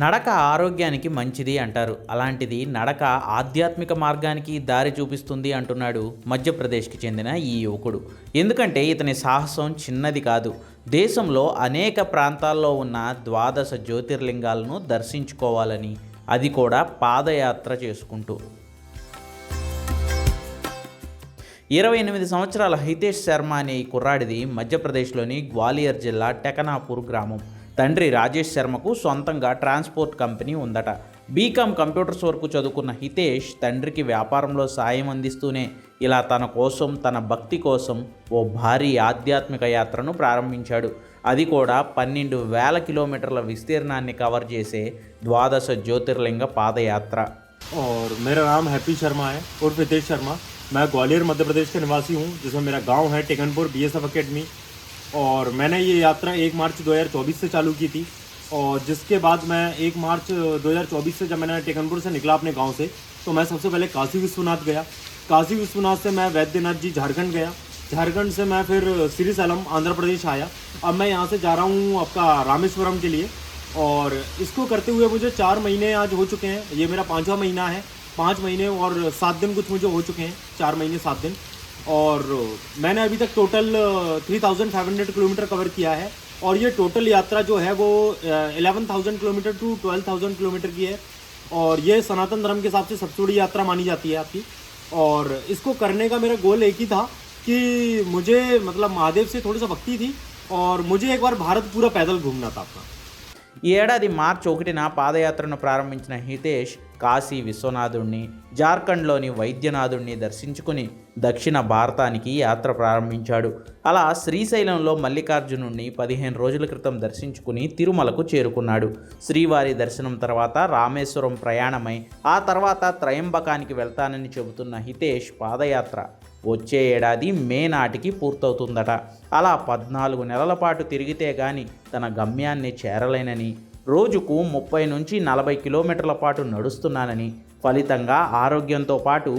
నడక ఆరోగ్యానికి మంచిది అంటారు. అలాంటిది నడక ఆధ్యాత్మిక మార్గానికి దారి చూపిస్తుంది అంటున్నాడు మధ్యప్రదేశ్కి చెందిన ఈ యువకుడు. ఎందుకంటే ఇతని సాహసం చిన్నది కాదు. దేశంలో అనేక ప్రాంతాల్లో ఉన్న ద్వాదశ జ్యోతిర్లింగాలను దర్శించుకోవాలని అది కూడా పాదయాత్ర చేసుకుంటూ. ఇరవై ఎనిమిది సంవత్సరాల హితేష్ శర్మ అనే ఈ కుర్రాడిది మధ్యప్రదేశ్లోని గ్వాలియర్ జిల్లా టెకనాపూర్ గ్రామం. తండ్రి రాజేష్ శర్మకు సొంతంగా ట్రాన్స్పోర్ట్ కంపెనీ ఉందట బీకామ్ కంప్యూటర్స్ వరకు చదువుకున్న హితేష్ తండ్రికి వ్యాపారంలో సాయం అందిస్తూనే ఇలా తన కోసం తన భక్తి కోసం ఓ భారీ ఆధ్యాత్మిక యాత్రను ప్రారంభించాడు అది కూడా పన్నెండు వేల కిలోమీటర్ల విస్తీర్ణాన్ని కవర్ చేసే ద్వాదశ జ్యోతిర్లింగ పాదయాత్ర और मेरा नाम हैप्पी शर्मा है उर्फ हितेश शर्मा मैं ग्वालियर मध्य प्रदेश का निवासी हूँ जिसमें मेरा गांव है टेकनपुर बी एस अकेडमी और मैंने ये यात्रा एक मार्च 2024 से चालू की थी और जिसके बाद मैं एक मार्च 2024 से जब मैंने टेकनपुर से निकला अपने गाँव से तो मैं सबसे पहले काशी विश्वनाथ गया। काशी विश्वनाथ से मैं वैद्यनाथ जी झारखंड गया। झारखंड से मैं फिर श्री सैलम आंध्र प्रदेश आया। अब मैं यहाँ से जा रहा हूँ आपका रामेश्वरम के लिए और इसको करते हुए मुझे चार महीने आज हो चुके हैं। ये मेरा पाँचवा महीना है। पाँच महीने और सात दिन कुछ मुझे हो चुके हैं। चार महीने, सात दिन। और मैंने अभी तक total three thousand five hundred kilometre cover किया है और ये टोटल यात्रा जो है वो eleven thousand kilometre to twelve thousand kilometre की है और ये सनातन धर्म के हिसाब से सबसे बड़ी यात्रा मानी जाती है आपकी और इसको करने का मेरा गोल एक ही था कि मुझे मतलब महादेव से थोड़ी सा भक्ति थी और मुझे एक बार भारत पूरा पैदल घूमना था अपना ఈ ఏడాది మార్చి ఒకటిన పాదయాత్రను ప్రారంభించిన హితేష్ కాశీ విశ్వనాథుణ్ణి జార్ఖండ్లోని వైద్యనాథుణ్ణి దర్శించుకుని దక్షిణ భారతానికి యాత్ర ప్రారంభించాడు. అలా శ్రీశైలంలో మల్లికార్జునుణ్ణి పదిహేను రోజుల క్రితం దర్శించుకుని తిరుమలకు చేరుకున్నాడు. శ్రీవారి దర్శనం తర్వాత రామేశ్వరం ప్రయాణమై ఆ తర్వాత త్రయంబకానికి వెళ్తానని చెబుతున్న హితేష్ పాదయాత్ర వచ్చే ఏడాది మే నాటికి పూర్తవుతుందట. అలా పద్నాలుగు నెలల పాటు తిరిగితే గాని తన గమ్యాన్ని చేరలేనని రోజుకు ముప్పై నుంచి నలభై కిలోమీటర్ల పాటు నడుస్తున్నానని ఫలితంగా ఆరోగ్యంతో పాటు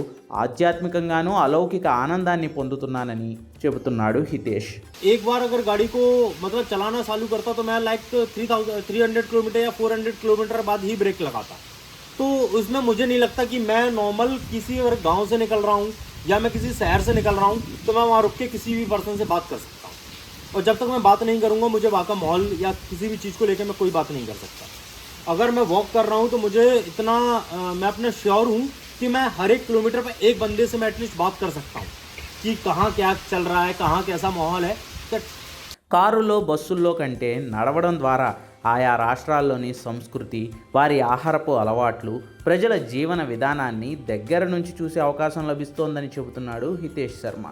ఆధ్యాత్మికంగానూ అలౌకిక ఆనందాన్ని పొందుతున్నానని చెబుతున్నాడు హితేష్ एक बार अगर गाड़ी को मतलब चलाना चालू करता तो मैं like three thousand three hundred kilometre या फोर हंड्रेड किलोमीटर बाद ही ब्रेक लगाता तो उसमें मुझे नहीं लगता कि मैं नॉर्मल किसी अगर गांव से निकल रहा हूँ या मैं किसी शहर से निकल रहा हूँ तो मैं वहाँ रुक के किसी भी पर्सन से बात कर सकता हूँ और जब तक मैं बात नहीं करूँगा मुझे वहाँ का माहौल या किसी भी चीज़ को लेकर मैं कोई बात नहीं कर सकता अगर मैं वॉक कर रहा हूँ तो मुझे इतना अ, मैं अपने श्योर हूँ कि मैं हर एक किलोमीटर पर एक बंदे से मैं एटलीस्ट बात कर सकता हूँ कि कहाँ क्या चल रहा है कहाँ कैसा माहौल है तो కారులో బస్సుల్లో కంటే నడవడం ద్వారా ఆయా రాష్ట్రాల్లోని సంస్కృతి వారి ఆహారపు అలవాట్లు ప్రజల జీవన విధానాన్ని దగ్గర నుంచి చూసే అవకాశం లభిస్తోందని చెబుతున్నాడు హితేష్ శర్మ